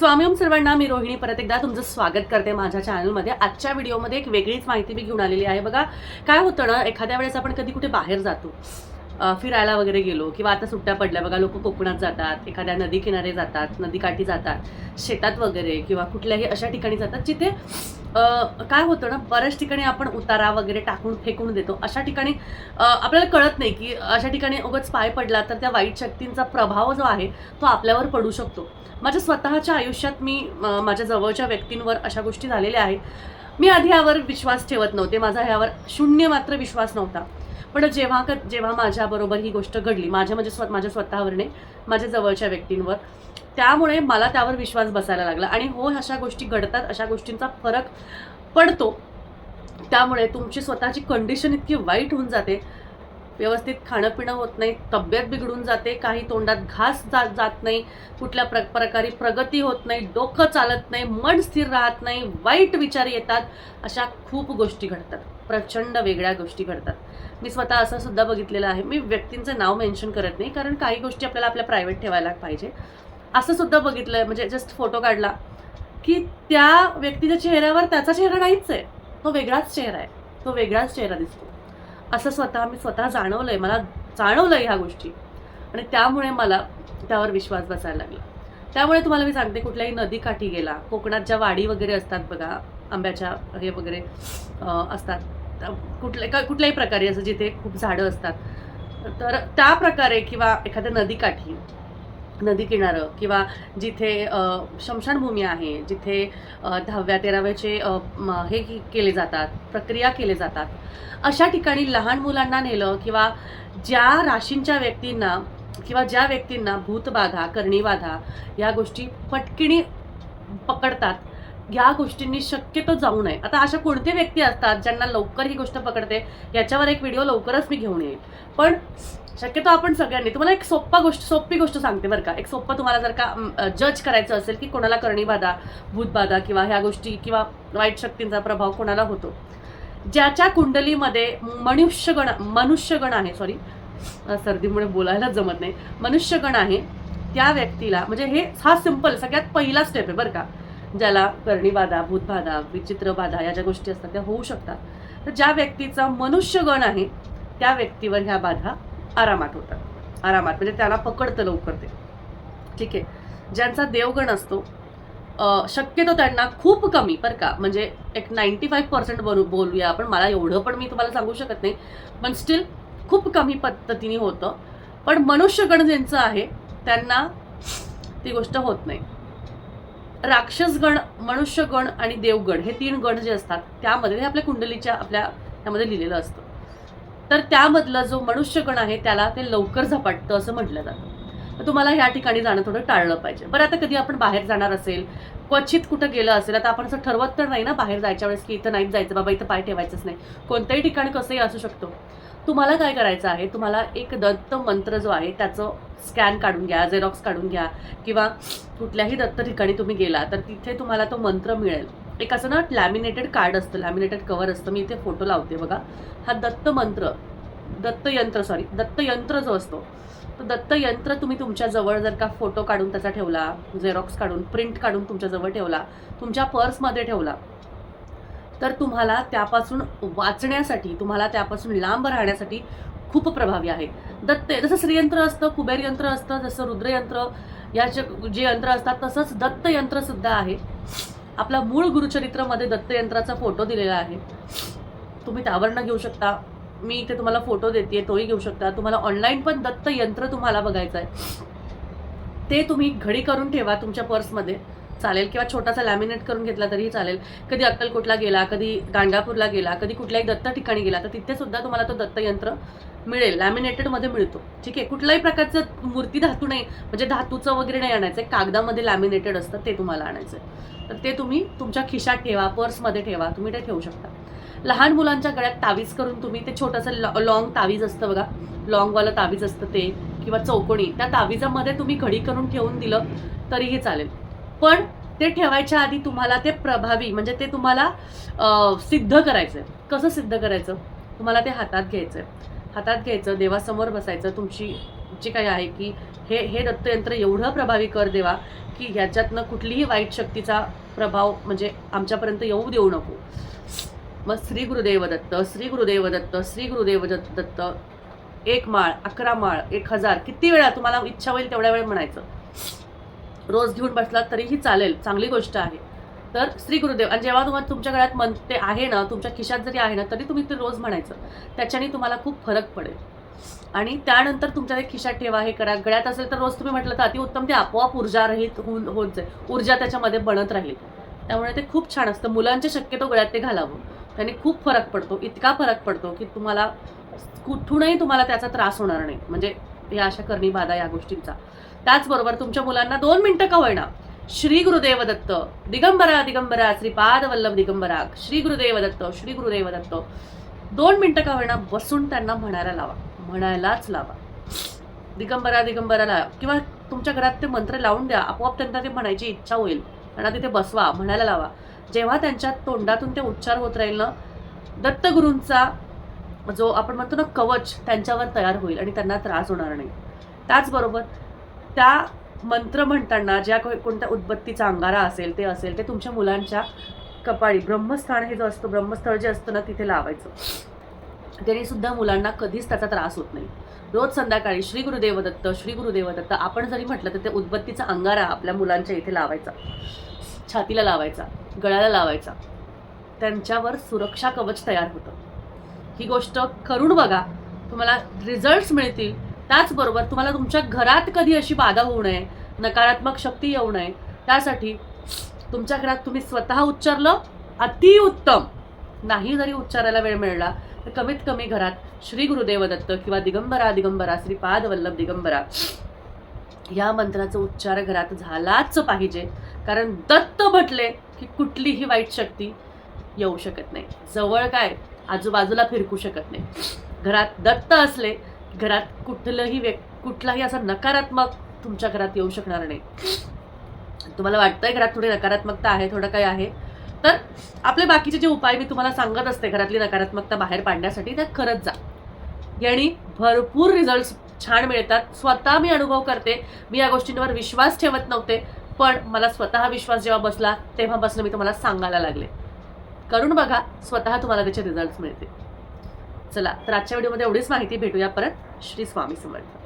स्वामी ओम सर्वांना मी रोहिणी. परत एकदा तुमचं स्वागत करते माझ्या चॅनलमध्ये आजच्या व्हिडिओमध्ये एक वेगळीच माहिती मी घेऊन आलेली आहे. बघा काय होतं ना एखाद्या वेळेस आपण कधी कुठे बाहेर जातो फिरायला वगैरे गेलो किंवा आता सुट्ट्या पडल्या बघा लोक कोकणात जातात एखाद्या नदी किनारे जातात नदीकाठी जातात शेतात वगैरे किंवा कुठल्याही अशा ठिकाणी जातात जिथे काय होतं ना बऱ्याच ठिकाणी आपण उतारा वगैरे टाकून फेकून देतो. अशा ठिकाणी आपल्याला कळत नाही की अशा ठिकाणी उगाच पाय पडला तर त्या वाईट शक्तींचा प्रभाव जो आहे तो आपल्यावर पडू शकतो. माझ्या स्वतःच्या आयुष्यात मी माझ्या जवळच्या व्यक्तींवर अशा गोष्टी झालेल्या आहेत. मी आधी यावर विश्वास ठेवत नव्हते. माझा ह्यावर शून्य मात्र विश्वास नव्हता. पण जेव्हा क जेव्हा माझ्याबरोबर ही गोष्ट घडली माझ्या म्हणजे स्व माझ्या स्वतःवर नाही माझ्या जवळच्या व्यक्तींवर त्यामुळे मला त्यावर विश्वास बसायला लागला. आणि हो अशा गोष्टी घडतात अशा गोष्टींचा फरक पडतो. त्यामुळे तुमची स्वतःची कंडिशन इतकी वाईट होऊन जाते. व्यवस्थित खाणं पिणं होत नाही तब्येत बिघडून जाते काही तोंडात घास जात जात नाही कुठल्या प्र प्रकारे प्रगती होत नाही डोकं चालत नाही मन स्थिर राहत नाही वाईट विचार येतात अशा खूप गोष्टी घडतात. प्रचंड वेगळ्या गोष्टी घडतात. मी स्वतः असं सुद्धा बघितलेलं आहे. मी व्यक्तींचं नाव मेन्शन करत नाही कारण काही गोष्टी आपल्याला आपल्या प्रायव्हेट ठेवायला पाहिजे. असं सुद्धा बघितलं आहे म्हणजे जस्ट फोटो काढला की त्या व्यक्तीच्या चेहऱ्यावर त्याचा चेहरा नाहीच आहे. तो वेगळाच चेहरा आहे. तो वेगळाच चेहरा दिसतो. असं स्वतः मी स्वतः जाणवलंय मला जाणवलंय ह्या गोष्टी. आणि त्यामुळे मला त्यावर विश्वास बसायला लागला. त्यामुळे तुम्हाला मी सांगते कुठल्याही नदीकाठी गेला कोकणात ज्या वाडी वगैरे असतात बघा आंब्याच्या हे वगैरे असतात कुठल्या कुठल्याही प्रकारे असं जिथे खूप झाडं असतात. तर त्या प्रकारे किंवा एखाद्या नदीकाठी नदी किनारं किंवा जिथे शमशानभूमी आहे जिथे दहाव्या तेराव्याचे हे केले जातात प्रक्रिया केले जातात अशा ठिकाणी लहान मुलांना नेलं किंवा ज्या राशींच्या व्यक्तींना किंवा ज्या व्यक्तींना भूतबाधा करणीबाधा या गोष्टी पटकिणी पकडतात ह्या गोष्टींनी शक्यतो जाऊ नये. आता अशा कोणते व्यक्ती असतात ज्यांना लवकर ही गोष्ट पकडते? याच्यावर एक व्हिडिओ लवकरच मी घेऊन येईल. पण शक्यतो आपण सगळ्यांनी तुम्हाला एक सोप्पा गोष्ट सोपी गोष्ट सांगते बरं का. एक सोप्पा तुम्हाला जर का जज करायचं असेल की कोणाला करणीबाधा भूतबाधा किंवा ह्या गोष्टी किंवा वाईट शक्तींचा प्रभाव कोणाला होतो? ज्याच्या कुंडलीमध्ये मनुष्यगण मनुष्यगण आहे सॉरी सर्दीमुळे बोलायला जमत नाही. मनुष्यगण आहे त्या व्यक्तीला म्हणजे हे हा सिंपल सगळ्यात पहिला स्टेप आहे बरं का. ज्याला कर्णीबाधा भूतबाधा विचित्र बाधा या ज्या गोष्टी असतात त्या होऊ शकतात. तर ज्या व्यक्तीचा मनुष्यगण आहे त्या व्यक्तीवर ह्या बाधा आरामात होतात. आरामात म्हणजे त्याला पकडतं लवकर ते. ठीक आहे? ज्यांचा देवगण असतो शक्यतो त्यांना खूप कमी बरं का? म्हणजे एक नाईन्टी फाईव्ह पर्सेंट बनू बोलूया आपण. मला एवढं पण मी तुम्हाला सांगू शकत नाही. पण स्टील खूप कमी पद्धतीने होतं. पण मनुष्यगण ज्यांचं आहे त्यांना ती गोष्ट होत नाही. राक्षसगण मनुष्यगण आणि देवगण हे तीन गण जे असतात त्यामध्ये हे आपल्या कुंडलीच्या आपल्या त्यामध्ये लिहिलेलं असतं. तर त्यामधला जो मनुष्यगण आहे त्याला ते लवकर झपाटतं असं म्हटलं जातं. तर तुम्हाला ह्या ठिकाणी जाणं थोडं टाळलं पाहिजे. बरं आता कधी आपण बाहेर जाणार असेल क्वचित कुठं गेलं असेल आता आपण असं ठरवत तर नाही ना बाहेर जायच्या वेळेस की इथं नाहीच जायचं बाबा इथं पाय ठेवायचंच नाही. कोणत्याही ठिकाणी कसंही असू शकतो. तुम्हाला काय करायचं आहे? तुम्हाला एक दत्त मंत्र जो आहे त्याचं स्कॅन काढून घ्या झेरॉक्स काढून घ्या किंवा कुठल्याही दत्त ठिकाणी तुम्ही गेला तर तिथे तुम्हाला तो मंत्र मिळेल. एक असं ना लॅमिनेटेड कार्ड असतं लॅमिनेटेड कवर असतं. मी इथे फोटो लावते बघा. हा दत्त मंत्र दत्त यंत्र सॉरी दत्त यंत्र जो असतो तो दत्त यंत्र तुम्ही तुमच्याजवळ जर का फोटो काढून त्याचा ठेवला झेरॉक्स काढून प्रिंट काढून तुमच्याजवळ ठेवला तुमच्या पर्समध्ये ठेवला तर तुम्हाला त्यापासून वाचण्यासाठी तुम्हाला त्यापासून लांब राहण्यासाठी खूप प्रभावी आहे. दत्त जसं श्रीयंत्र असतं कुबेर यंत्र असतं जसं रुद्रयंत्र याचे जे यंत्र असतात तसंच दत्तयंत्रसुद्धा सुद्धा आहे. आपला मूळ गुरुचरित्रमध्ये दत्तयंत्राचा फोटो दिलेला आहे. तुम्ही त्यावरनं घेऊ शकता. मी इथे तुम्हाला फोटो देते तोही घेऊ शकता. तुम्हाला ऑनलाईन पण दत्त यंत्र तुम्हाला बघायचं आहे. ते तुम्ही घडी करून ठेवा तुमच्या पर्समध्ये. चालेल किंवा छोटासा लॅमिनेट करून घेतला तरीही चालेल. कधी अक्कलकोटला गेला कधी गाणगापूरला गेला कधी कुठल्याही दत्त ठिकाणी गेला तर तिथे सुद्धा तुम्हाला तो दत्त यंत्र मिळेल लॅमिनेटेडमध्ये मिळतो. ठीक आहे? कुठल्याही प्रकारचं मूर्ती धातू नाही म्हणजे धातूचं वगैरे नाही आणायचं. कागदामध्ये लॅमिनेटेड असतं ते तुम्हाला आणायचं आहे. तर ते तुम्ही तुमच्या खिशात ठेवा पर्समध्ये ठेवा तुम्ही ते ठेवू शकता. लहान मुलांच्या गळ्यात तावीज करून तुम्ही ते छोटंसं लॉंग तावीज असतं बघा. लॉंगवालं तावीज असतं ते किंवा चौकोणी. त्या तावीजामध्ये तुम्ही घडी करून ठेवून दिलं तरीही चालेल. पण ते ठेवायच्या आधी तुम्हाला ते प्रभावी म्हणजे ते तुम्हाला सिद्ध करायचं आहे कसं सिद्ध करायचं? तुम्हाला ते हातात घ्यायचं आहे हातात घ्यायचं देवासमोर बसायचं. तुमची जे काही आहे की हे हे दत्तयंत्र एवढं प्रभावी कर देवा की ह्याच्यातनं कुठलीही वाईट शक्तीचा प्रभाव म्हणजे आमच्यापर्यंत येऊ देऊ नको. मग श्री गुरुदेव दत्त श्री गुरुदेव दत्त श्री गुरुदेव दत्त दत्त एक माळ अकरा माळ एक हजार किती वेळा तुम्हाला इच्छा होईल तेवढ्या वेळ म्हणायचं. रोज घेऊन बसलात तरीही चालेल. चांगली गोष्ट आहे. तर श्री गुरुदेव आणि जेव्हा तुम्हाला तुमच्या गळ्यात मन ते आहे ना तुमच्या खिशात जरी आहे ना तरी तुम्ही ते रोज म्हणायचं. त्याच्याने तुम्हाला खूप फरक पडेल. आणि त्यानंतर तुमच्या ते खिशात ठेवा हे करा. गळ्यात असेल तर रोज तुम्ही म्हटलं तर अतिउत्तम ते आपोआप ऊर्जारहित होऊन होत जाईल. ऊर्जा त्याच्यामध्ये बनत राहील. त्यामुळे ते खूप छान असतं. मुलांच्या शक्यतो गळ्यात ते घालावं. त्याने खूप फरक पडतो. इतका फरक पडतो की तुम्हाला कुठूनही तुम्हाला त्याचा त्रास होणार नाही. म्हणजे या अशा करणी बाधा या गोष्टींचा. त्याचबरोबर तुमच्या मुलांना दोन मिनटं का होईना. श्री गुरुदेव दत्त दिगंबरा दिगंबरा श्रीपाद वल्लभ दिगंबरा श्री गुरुदेव दत्त श्री गुरुदेव दत्त. दोन मिनटं का होईना बसून त्यांना म्हणायला लावा. म्हणायलाच लावा. दिगंबरा दिगंबराला किंवा तुमच्या घरात ते मंत्र लावून द्या. आपोआप त्यांना ते म्हणायची इच्छा होईल. त्यांना तिथे बसवा म्हणायला लावा. जेव्हा त्यांच्या तोंडातून ते उच्चार होत राहील ना दत्तगुरूंचा जो आपण म्हणतो ना कवच त्यांच्यावर तयार होईल आणि त्यांना त्रास होणार नाही. त्याचबरोबर त्या मंत्र म्हणताना ज्या को- कोणत्या उद्बत्तीचा अंगारा असेल ते असेल ते तुमच्या मुलांच्या कपाळी ब्रह्मस्थान हे जो असतं ब्रह्मस्थळ जे असतं ना तिथे लावायचं. त्याने सुद्धा मुलांना कधीच त्याचा त्रास होत नाही. रोज संध्याकाळी श्री गुरुदेव दत्त श्री गुरुदेव दत्त आपण जरी म्हटलं तर ते उद्बत्तीचा अंगारा आपल्या मुलांच्या इथे लावायचा. छातीला लावायचा गळ्याला लावायचा. त्यांच्यावर सुरक्षा कवच तयार होतं. ही गोष्ट करून बघा तुम्हाला रिझल्ट्स मिळतील. त्याचबरोबर तुम्हाला तुमच्या घरात कधी अशी बाधा होऊ नये नकारात्मक शक्ती येऊ नये त्यासाठी तुमच्या घरात तुम्ही स्वतः उच्चारलं अतिउत्तम नाही जरी उच्चारायला वेळ मिळाला तर कमीत कमी घरात श्री गुरुदेव दत्त किंवा दिगंबरा दिगंबरा श्रीपाद वल्लभ दिगंबरा या मंत्राचा उच्चार घरात झालाच पाहिजे. कारण दत्त म्हटले की कुठलीही वाईट शक्ती येऊ शकत नाही. जवळ काय आजूबाजूला फिरकू शकत नाही. घरात दत्त असले घरात कुठलंही व्यक् कुठलाही असा नकारात्मक तुमच्या घरात येऊ शकणार नाही. तुम्हाला वाटतंय घरात थोडी नकारात्मकता आहे थोडं काय आहे. तर आपले बाकीचे जे उपाय मी तुम्हाला सांगत असते घरातली नकारात्मकता बाहेर पाडण्यासाठी त्या करत जा. याने भरपूर रिझल्ट छान मिळतात. स्वतः मी अनुभव करते. मी या गोष्टींवर विश्वास ठेवत नव्हते पण मला स्वतः विश्वास जेव्हा बसला तेव्हापासून मी तुम्हाला सांगायला लागले. करून बघा स्वतः तुम्हाला त्याचे रिझल्ट मिळतील. चला तर आजच्या व्हिडिओमध्ये एवढीच माहिती भेटूया परत. श्री स्वामी समर्थ.